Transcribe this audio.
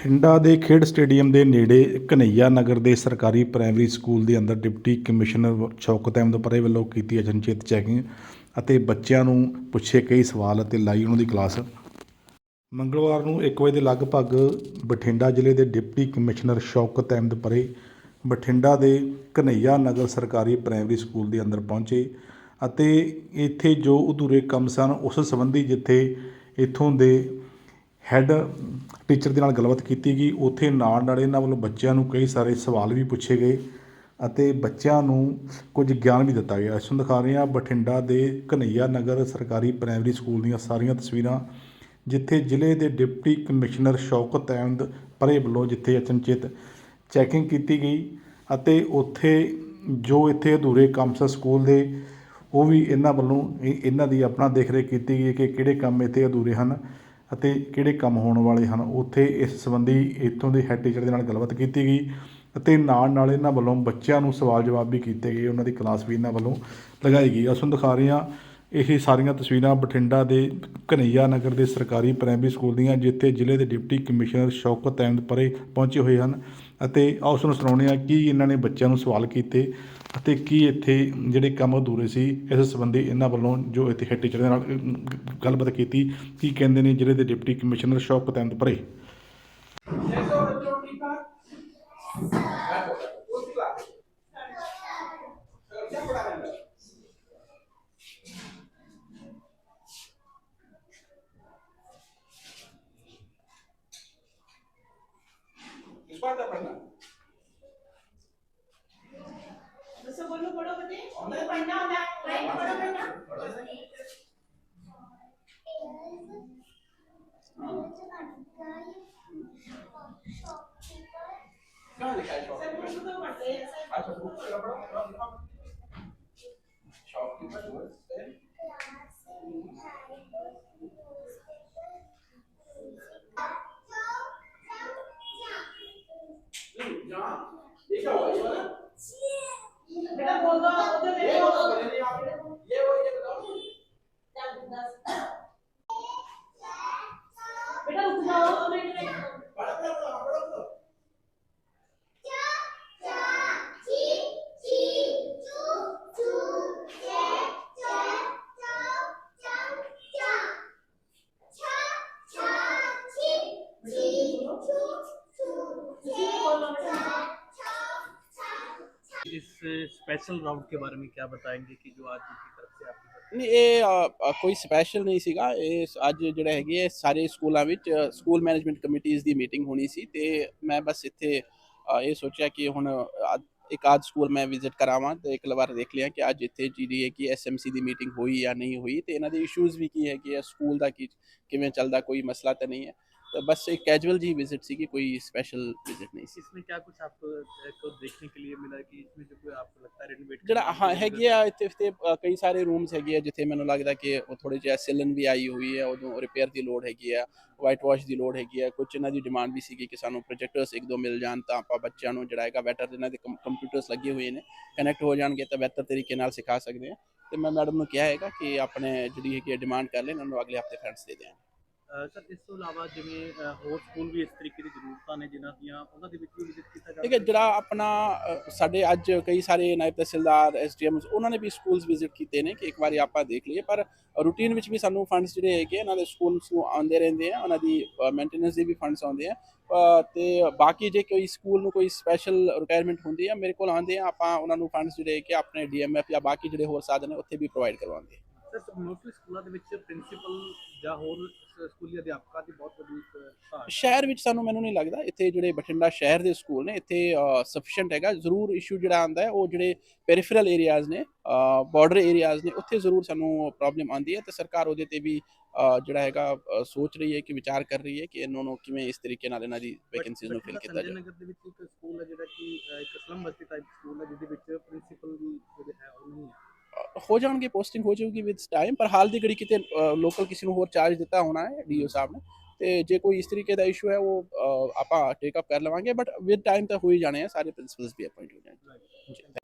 ਬਠਿੰਡਾ ਦੇ ਖੇਡ ਸਟੇਡੀਅਮ ਦੇ ਨੇੜੇ ਕਨਈਆ ਨਗਰ ਦੇ ਸਰਕਾਰੀ ਪ੍ਰਾਇਮਰੀ ਸਕੂਲ ਦੇ ਅੰਦਰ ਡਿਪਟੀ ਕਮਿਸ਼ਨਰ ਸ਼ੌਕਤ ਅਹਿਮਦ ਪਰੇ ਵੱਲੋਂ ਕੀਤੀ ਅਚਨਚੇਤ ਚੈਕਿੰਗ ਅਤੇ ਬੱਚਿਆਂ ਨੂੰ ਪੁੱਛੇ ਕਈ ਸਵਾਲ ਅਤੇ ਲਾਈ ਉਹਨਾਂ ਦੀ ਕਲਾਸ। ਮੰਗਲਵਾਰ ਨੂੰ 1 ਵਜੇ ਦੇ ਲਗਭਗ ਬਠਿੰਡਾ ਜ਼ਿਲ੍ਹੇ ਦੇ ਡਿਪਟੀ ਕਮਿਸ਼ਨਰ ਸ਼ੌਕਤ ਅਹਿਮਦ ਪਰੇ ਬਠਿੰਡਾ ਦੇ ਕਨਈਆ ਨਗਰ ਸਰਕਾਰੀ ਪ੍ਰਾਇਮਰੀ ਸਕੂਲ ਦੇ ਅੰਦਰ ਪਹੁੰਚੇ ਅਤੇ ਇੱਥੇ ਜੋ ਅਧੂਰੇ ਕੰਮ ਸਨ, ਉਸ ਸੰਬੰਧੀ ਜਿੱਥੇ ਇੱਥੋਂ ਦੇ ਹੈੱਡ ਟੀਚਰ ਦੇ ਨਾਲ ਗੱਲਬਾਤ ਕੀਤੀ ਗਈ। ਉੱਥੇ ਨਾਲ ਨਾਲ ਇਹਨਾਂ ਵੱਲੋਂ ਬੱਚਿਆਂ ਨੂੰ ਕਈ ਸਾਰੇ ਸਵਾਲ ਵੀ ਪੁੱਛੇ ਗਏ ਅਤੇ ਬੱਚਿਆਂ ਨੂੰ ਕੁਝ ਗਿਆਨ ਵੀ ਦਿੱਤਾ ਗਿਆ। ਇਸ ਨੂੰ ਦਿਖਾ ਰਹੇ ਹਾਂ ਬਠਿੰਡਾ ਦੇ ਕਨਈਆ ਨਗਰ ਸਰਕਾਰੀ ਪ੍ਰਾਇਮਰੀ ਸਕੂਲ ਦੀਆਂ ਸਾਰੀਆਂ ਤਸਵੀਰਾਂ, ਜਿੱਥੇ ਜ਼ਿਲ੍ਹੇ ਦੇ ਡਿਪਟੀ ਕਮਿਸ਼ਨਰ ਸ਼ੌਕਤ ਅਹਿਮਦ ਪਰੇ ਵੱਲੋਂ ਜਿੱਥੇ ਅਚਨਚੇਤ ਚੈਕਿੰਗ ਕੀਤੀ ਗਈ ਅਤੇ ਉੱਥੇ ਜੋ ਇੱਥੇ ਅਧੂਰੇ ਕੰਮ ਸਨ ਸਕੂਲ ਦੇ, ਉਹ ਵੀ ਇਹਨਾਂ ਵੱਲੋਂ ਇਹ- ਇਹਨਾਂ ਦੀ ਆਪਣਾ ਦੇਖ ਰੇਖ ਕੀਤੀ ਗਈ ਕਿ ਕਿਹੜੇ ਕੰਮ ਇੱਥੇ ਅਧੂਰੇ ਹਨ। ਅਤੇ ਕਿਹੜੇ ਕੰਮ ਹੋਣ ਵਾਲੇ ਹਨ, ਉੱਥੇ ਇਸ ਸੰਬੰਧੀ ਇੱਥੋਂ ਦੇ ਹੈੱਡ ਟੀਚਰ ਦੇ ਨਾਲ ਗੱਲਬਾਤ ਕੀਤੀ ਗਈ ਅਤੇ ਨਾਲ ਨਾਲ ਇਹਨਾਂ ਵੱਲੋਂ ਬੱਚਿਆਂ ਨੂੰ ਸਵਾਲ ਜਵਾਬ ਵੀ ਕੀਤੇ ਗਏ, ਉਹਨਾਂ ਦੀ ਕਲਾਸ ਵੀ ਇਹਨਾਂ ਵੱਲੋਂ ਲਗਾਈ ਗਈ। ਅਸੀਂ ਦਿਖਾ ਰਹੇ ਹਾਂ ਇਹ ਸਾਰੀਆਂ ਤਸਵੀਰਾਂ ਬਠਿੰਡਾ ਦੇ ਕਨਈਆ ਨਗਰ ਦੇ ਸਰਕਾਰੀ ਪ੍ਰਾਇਮਰੀ ਸਕੂਲ ਦੀਆਂ, ਜਿੱਥੇ ਜ਼ਿਲ੍ਹੇ ਦੇ ਡਿਪਟੀ ਕਮਿਸ਼ਨਰ ਸ਼ੌਕਤ ਅਹਿਮਦ ਪਰੇ ਪਹੁੰਚੇ ਹੋਏ ਹਨ। ਅਤੇ ਆਓ ਉਸ ਨੂੰ ਸੁਣਾਉਂਦੇ ਹਾਂ ਕਿ ਇਹਨਾਂ ਨੇ ਬੱਚਿਆਂ ਨੂੰ ਸਵਾਲ ਕੀਤੇ। ਅਤੇ ਕੀ ਇੱਥੇ ਜਿਹੜੇ ਕੰਮ ਅਧੂਰੇ ਸੀ, ਇਸ ਸੰਬੰਧੀ ਇਹਨਾਂ ਵੱਲੋਂ ਜੋ ਇੱਥੇ ਹੈਡ ਟੀਚਰ ਨਾਲ ਗੱਲਬਾਤ ਕੀਤੀ, ਕੀ ਕਹਿੰਦੇ ਨੇ ਜ਼ਿਲ੍ਹੇ ਦੇ ਡਿਪਟੀ ਕਮਿਸ਼ਨਰ ਸ਼ੌਕਤ ਅਹਿਮਦ ਪਰੇ Guarda para nada. Tchau, fiquem com as duas. Special round के बारे में क्या बताएंगे कि जो आज की तरफ से आपकी तरफ ਨਹੀਂ ਇਹ ਅ, ਅ, ਕੋਈ ਸਪੈਸ਼ਲ ਨਹੀਂ ਸੀਗਾ ਇਹ ਸ- ਅੱਜ ਜਿਹੜਾ ਹੈਗੀ ਹੈ ਸਾਰੇ ਸਕੂਲਾਂ ਵਿੱਚ ਅ, ਸਕੂਲ ਮੈਨੇਜਮੈਂਟ ਕਮੇਟੀਆਂ ਦੀ ਮੀਟਿੰਗ ਹੋਣੀ ਸੀ ਤੇ ਮੈਂ ਬਸ ਇੱਥੇ ਅ, ਇਹ ਸੋਚਿਆ ਕਿ ਹੁਣ ਅੱਜ- ਇੱਕ ਆਦ ਸਕੂਲ ਮੈਂ ਵਿਜ਼ਿਟ ਕਰਾਵਾਂ ਤੇ ਇੱਕ ਵਾਰ ਦੇਖ ਲਿਆ ਕਿ ਅੱਜ ਇੱਥੇ ਜਿਹੜੀ ਹੈ ਕਿ ਐਸਐਮਸੀ ਦੀ ਮੀਟਿੰਗ ਹੋਈ ਜਾਂ ਨਹੀਂ ਹੋਈ ਤੇ ਇਹਨਾਂ ਦੇ ਇਸ਼ੂਜ਼ ਵੀ ਕੀ ਹੈ ਕਿ ਸਕੂਲ ਦਾ ਕੀ ਕਿਵੇਂ ਚੱਲਦਾ ਕੋਈ ਮਸਲਾ ਤਾਂ ਨਹੀਂ ਹੈ ਤਾਂ ਬਸ ਇੱਕ ਕੈਜੂਅਲ ਜੀ ਵਿਜ਼ਿਟ ਸੀਗੀ ਕੋਈ ਸਪੈਸ਼ਲ ਵਿਜ਼ਿਟ ਨਹੀਂ ਸੀ इसमें क्या कुछ आपको अ, को देखने के लिए मिला कि इसमें जो कोई आपको लगता है रेनोवेट ਜਿਹੜਾ ਹਾਂ ਹੈਗੀ ਆ ਇੱਥੇ ਤੇ ਅ, ਕਈ ਸਾਰੇ ਰੂਮਸ ਹੈਗੇ ਆ ਜਿੱਥੇ ਮੈਨੂੰ ਲੱਗਦਾ ਕਿ ਉਹ ਥੋੜੇ ਜਿਹਾ ਸਿਲਨ ਵੀ ਆਈ ਹੋਈ ਹੈ ਉਦੋਂ ਰਿਪੇਅਰ ਦੀ ਲੋੜ ਹੈਗੀ ਆ ਵਾਈਟ ਵਾਸ਼ ਦੀ ਲੋੜ ਹੈਗੀ ਆ ਕੁਝ ਇਹਨਾਂ ਦੀ ਡਿਮਾਂਡ ਵੀ ਸੀਗੀ ਕਿ ਸਾਨੂੰ ਪ੍ਰੋਜੈਕਟਰਸ ਇੱਕ ਦੋ ਮਿਲ ਜਾਣ ਤਾਂ ਆਪਾਂ ਬੱਚਿਆਂ ਨੂੰ ਜਿਹੜਾ ਹੈਗਾ ਬੈਟਰ ਇਹਨਾਂ ਦੇ ਕੰਪਿਊਟਰਸ ਲੱਗੇ ਹੋਏ ਨੇ ਕਨੈਕਟ ਹੋ ਜਾਣਗੇ ਤਾਂ ਬਿਹਤਰ ਤਰੀਕੇ ਨਾਲ ਸਿਖਾ ਸਕਦੇ ਆ ਤੇ ਮੈਂ ਮੈਡਮ ਨੂੰ ਕਿਹਾ ਹੈਗਾ ਕਿ ਆਪਣੇ ਜਿਹੜੀ ਹੈਗੀ ਡਿਮਾਂਡ ਕਰ ਲੈਣ ਉਹਨਾਂ ਨੂੰ ਅਗਲੇ ਹਫਤੇ ਫੰਡਸ ਦੇ ਦੇਣ ਸਰ ਇਸ ਤੋਂ ਇਲਾਵਾ ਜਿਵੇਂ ਹੋਰ ਸਕੂਲ ਵੀ ਇਸ ਤਰੀਕੇ ਦੀ ਜ਼ਰੂਰਤਾਂ ਨੇ ਜਿਨ੍ਹਾਂ ਦੀਆਂ ਉਹਨਾਂ ਦੇ ਵਿੱਚ ਵੀ ਵਿਜ਼ਿਟ ਕੀਤਾ ਜਾ ਠੀਕ ਹੈ ਜਿਹੜਾ ਆਪਣਾ ਸਾਡੇ ਅੱਜ ਕਈ ਸਾਰੇ ਨਾਇਬ ਤਹਿਸੀਲਦਾਰ ਐਸਡੀਐਮ ਉਹਨਾਂ ਨੇ ਵੀ ਸਕੂਲਸ ਵਿਜ਼ਿਟ ਕੀਤੇ ਨੇ ਕਿ ਇੱਕ ਵਾਰੀ ਆਪਾਂ ਦੇਖ ਲਈਏ ਪਰ ਰੂਟੀਨ ਵਿੱਚ ਵੀ ਸਾਨੂੰ ਫੰਡਸ ਜਿਹੜੇ ਹੈਗੇ ਇਹਨਾਂ ਦੇ ਸਕੂਲਸ ਨੂੰ ਆਉਂਦੇ ਰਹਿੰਦੇ ਆ ਉਹਨਾਂ ਦੀ ਮੇਨਟੇਨੈਂਸ ਦੇ ਵੀ ਫੰਡਸ ਆਉਂਦੇ ਆ ਤੇ ਬਾਕੀ ਜੇ ਕੋਈ ਸਕੂਲ ਨੂੰ ਕੋਈ ਸਪੈਸ਼ਲ ਰਿਕੁਆਇਰਮੈਂਟ ਹੁੰਦੀ ਆ ਮੇਰੇ ਕੋਲ ਆਉਂਦੇ ਆ ਆਪਾਂ ਉਹਨਾਂ ਨੂੰ ਫੰਡਸ ਜਿਹੜੇ ਕਿ ਆਪਣੇ ਡੀਐਮਐਫ ਜਾਂ ਬਾਕੀ ਜਿਹੜੇ ਹੋਰ ਸਾਧਨ ਨੇ ਉੱਥੇ ਵੀ ਪ੍ਰੋਵਾਈਡ ਕਰਵਾਉਂਦੇ ਆ। ਸਰ ਮੋਸਟਲੀ ਸਕੂਲਾਂ ਦੇ ਵਿੱਚ ਪ੍ਰਿੰਸੀਪਲ ਜਾਂ ਹੋਰ ਸਕੂਲੀ ਅਧਿਆਪਕਾਂ ਦੀ ਬਹੁਤ ਵੱਡੀ ਘਾਟ ਸ਼ਹਿਰ ਵਿੱਚ ਸਾਨੂੰ ਮੈਨੂੰ ਨਹੀਂ ਲੱਗਦਾ। ਇੱਥੇ ਜਿਹੜੇ ਬਠਿੰਡਾ ਸ਼ਹਿਰ ਦੇ ਸਕੂਲ ਨੇ ਇੱਥੇ ਸਫੀਸ਼ੀਐਂਟ ਹੈਗਾ। ਜ਼ਰੂਰ ਇਸ਼ੂ ਜਿਹੜਾ ਆਂਦਾ ਹੈ ਉਹ ਜਿਹੜੇ ਪੈਰੀਫਰਲ ਏਰੀਆਜ਼ ਨੇ ਬਾਰਡਰ ਏਰੀਆਜ਼ ਨੇ ਉੱਥੇ ਜ਼ਰੂਰ ਸਾਨੂੰ ਪ੍ਰੋਬਲਮ ਆਂਦੀ ਹੈ ਤੇ ਸਰਕਾਰ ਉਹਦੇ ਤੇ ਵੀ ਜਿਹੜਾ ਹੈਗਾ ਸੋਚ ਰਹੀ ਹੈ ਕਿ ਵਿਚਾਰ ਕਰ ਰਹੀ ਹੈ ਕਿ ਇਹਨਾਂ ਨੂੰ ਕਿਵੇਂ ਇਸ ਤਰੀਕੇ ਨਾਲ ਇਹਨਾਂ ਦੀ ਵੈਕੈਂਸੀਜ਼ ਨੂੰ ਫਿਲ ਕੀਤਾ ਜਾਵੇ ਨਗਰ ਦੇ ਵਿੱਚ ਇੱਕ ਸਕੂਲ ਹੈ ਜਿਹੜਾ ਕਿ ਇੱਕ ਸਲਮ ਬਸਤੀ ਟਾਈਪ ਸਕੂਲ ਹੈ ਜਿਹਦੇ ਵਿੱਚ ਪ੍ਰਿੰਸੀਪਲ ਵੀ ਜਿਹੜੇ ਹੈ ਉਹ ਨਹੀਂ ਹੈ। ਹੋ ਜਾਣਗੇ ਪੋਸਟਿੰਗ ਹੋ ਜਾਊਗੀ ਵਿਦ ਟਾਈਮ ਪਰ ਹਾਲ ਦੀ ਘੜੀ ਕਿਤੇ ਲੋਕਲ ਕਿਸੇ ਨੂੰ ਹੋਰ ਚਾਰਜ ਦਿੱਤਾ ਹੋਣਾ ਹੈ ਡੀਓ ਸਾਹਿਬ ਨੇ। ਤੇ ਜੇ ਕੋਈ ਇਸ ਤਰੀਕੇ ਦਾ ਇਸ਼ੂ ਹੈ, ਉਹ ਆਪਾਂ ਟੇਕ ਅਪ ਕਰ ਲਵਾਂਗੇ ਬਟ ਵਿਦ ਟਾਈਮ ਤਾਂ ਹੋ ਹੀ ਜਾਣੇ ਆ, ਸਾਰੇ ਪ੍ਰਿੰਸੀਪਲਸ ਵੀ ਅਪਾਇੰਟ ਹੋ ਜਾਣਗੇ।